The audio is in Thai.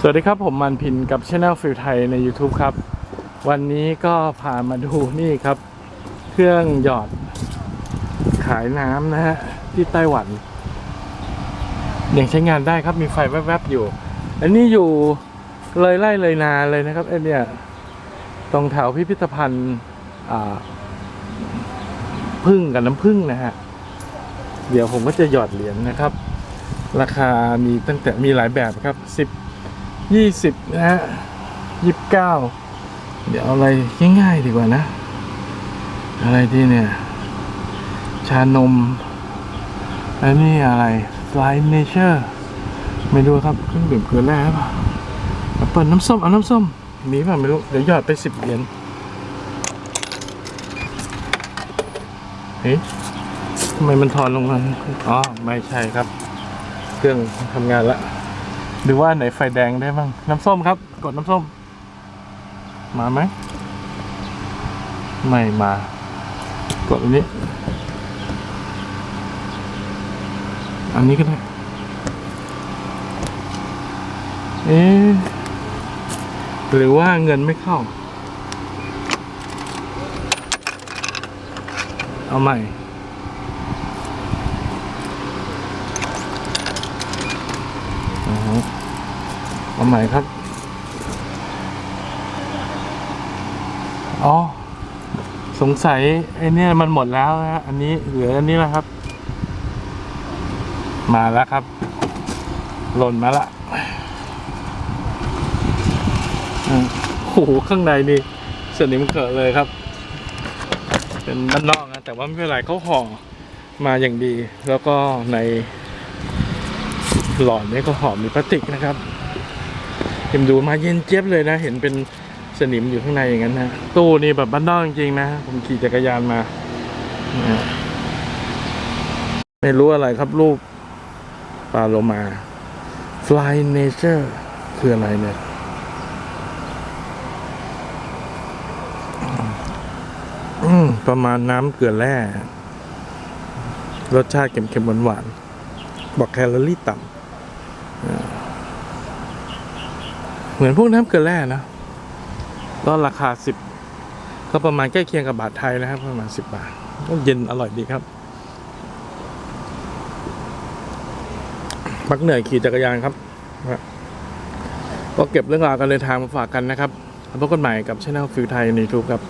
สวัสดีครับผมมันพินกับช anel ฟิลไทยใน YouTube ครับ วันนี้ก็พามาดูนี่ครับ เครื่องหยอดขายน้ำนะฮะที่ไต้หวันยังใช้งานได้ครับมีไฟแวบๆอยู่ อันนี้อยู่เลยไล่เลยนาเลยนะครับไอเนี่ยตรงแถวพิพิธภัณฑ์อ่าพึ่งกับน้ำพึ่งนะฮะเดี๋ยวผมก็จะหยอดเหรียญนะครับ ราคามีตั้งแต่มีหลายแบบครับสิบ ยี่สิบนะฮะยี่สิบเก้าเดี๋ยวอะไรง่ายๆดีกว่านะ อะไรดีเนี่ย ชานมอันนี้อะไร Fly Nature ไม่รู้ครับเครื่องดื่มเกลือแร่อเปล่าเปิดน้ำส้มเอาน้ำส้มมีเปล่าไม่รู้ เดี๋ยวหยอดไปสิบเหรียญเฮ้ยทำไมมันถอนลงมาอ๋อ ไม่ใช่ครับ เครื่องทำงานละ ดูว่าไหนไฟแดงได้บ้าง น้ำส้มครับ กดน้ำส้ม มาไหม ไม่มา กดอันนี้ อันนี้ก็ได้ เอ๊หรือว่าเงินไม่เข้า เอาใหม่อือ เอาใหม่ครับ อ๋อ สงสัยไอ้นี่มันหมดแล้วนะฮะอันนี้เหลืออันนี้แล้วครับ มาแล้วครับ หล่นมาละอืมโอ้โห ข้างในนี่สนิมเกิดเลยครับ เป็นด้านนอกนะ แต่ว่าไม่เป็นไรเขาห่อมาอย่างดี แล้วก็ในหลอดนี่ก็หอมมีพลาสติกนะครับ เห็นดูมาเย็นเจี๊ยบเลยนะ เห็นเป็นสนิมอยู่ข้างในอย่างนั้นนะตู้นี่แบบบ้านนอกจริงๆนะ ผมขี่จักรยานมา ไม่รู้อะไรครับรูปปลาโลมา Fly Nature คืออะไรเนี่ยประมาณน้ำเกลือแร่รสชาติเค็มๆหวานๆบอกแคลอรี่ต่ำอ่า เหมือนพวกน้ำเกลือแร่นะก็ราคาสิบก็ประมาณใกล้เคียงกับบาทไทยนะครับ ประมาณสิบบาทก็เย็นอร่อยดีครับพักเหนื่อยขี่จักรยานครับก็เก็บเรื่องราวการเดินทางมาฝากกันนะครับพบกันใหม่กับช่องฟิวไทยในทูครับ